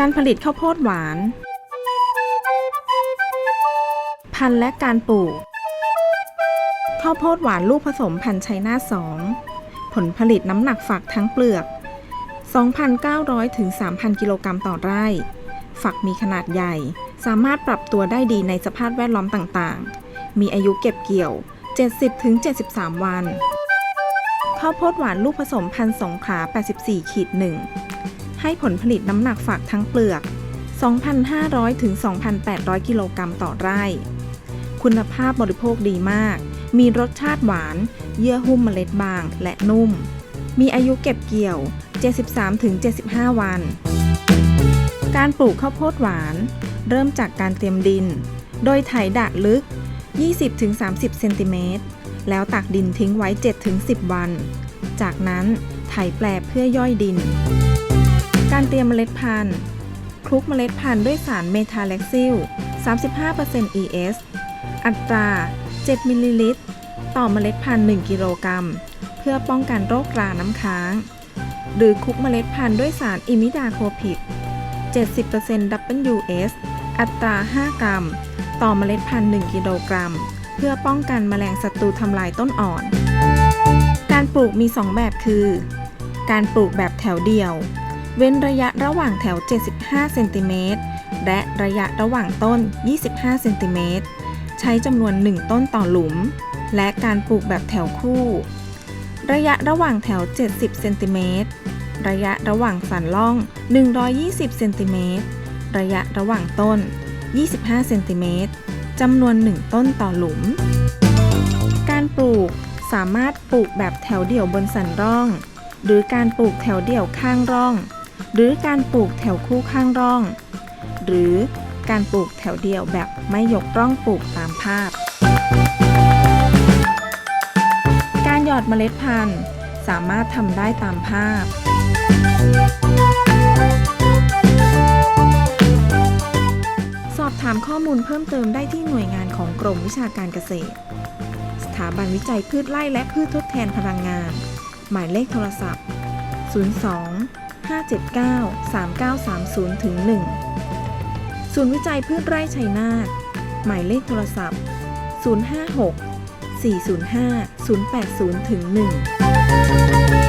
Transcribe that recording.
การผลิตข้าวโพดหวาน พันธุ์และการปลูก ข้าวโพดหวานลูกผสมพันธุ์ชัยนาท2ผลผลิตน้ำหนักฝักทั้งเปลือก 2,900 ถึง 3,000 กิโลกรัมต่อไร่ ฝักมีขนาดใหญ่ สามารถปรับตัวได้ดีในสภาพแวดล้อมต่างๆ มีอายุเก็บเกี่ยว 70 ถึง 73 วัน ข้าวโพดหวานลูกผสมพันธุ์สงขา 84ขีด1 ให้ผลผลิตน้ำหนักฝักทั้งเปลือก 2,500 ถึง 2,800 กิโลกรัมต่อไร่ คุณภาพบริโภคดีมาก มีรสชาติหวาน เยื่อหุ้มเมล็ดบางและนุ่ม มีอายุเก็บเกี่ยว 73ถึง75 วัน การปลูกข้าวโพดหวาน เริ่มจากการเตรียมดิน โดยไถดะลึก 20ถึง30 เซนติเมตร แล้วตักดินทิ้งไว้7ถึง10 วัน จากนั้นไถแปลเพื่อย่อยดิน การเตรียมเมล็ดพันธุ์ คลุกเมล็ดพันธุ์ด้วยสารเมทาเล็กซิล 35% ES อัตรา 7 มิลลิลิตร ต่อเมล็ดพันธุ์ 1 กิโลกรัม เพื่อป้องกันโรคราน้ำค้าง หรือคลุกเมล็ดพันธุ์ด้วยสารอิมิดาโคพิด 70% WS อัตรา 5 กรัม ต่อเมล็ดพันธุ์ 1 กิโลกรัม เพื่อป้องกันแมลงศัตรูทำลายต้นอ่อน การปลูกมี 2 แบบคือ การปลูกแบบแถวเดียว เว้นระยะระหว่างแถว 75 เซนติเมตร และระยะระหว่างต้น 25 เซนติเมตร ใช้จำนวน 1 ต้นต่อหลุม และการปลูกแบบแถวคู่ ระยะระหว่างแถว 70 เซนติเมตร ระยะระหว่างสันล่อง 120 เซนติเมตร ระยะระหว่างต้น 25 เซนติเมตร จำนวน 1 ต้นต่อหลุม การปลูกสามารถปลูกแบบแถวเดี่ยวบนสันร่อง หรือการปลูกแถวเดี่ยวข้างร่อง หรือการปลูกแถวคู่ข้างร่อง หรือการปลูกแถวเดี่ยวแบบไม่ยกร่องปลูกตามภาพ การหยอดเมล็ดพันธุ์สามารถทำได้ตามภาพ สอบถามข้อมูลเพิ่มเติมได้ที่หน่วยงานของกรมวิชาการเกษตร สถาบันวิจัยพืชไร่และพืชทดแทนพลังงาน หมายเลขโทรศัพท์ 02 579 3930ถึง1ศูนย์วิจัยพืชไร่ชัยนาทหมายเลขโทรศัพท์ 056 405 080ถึง1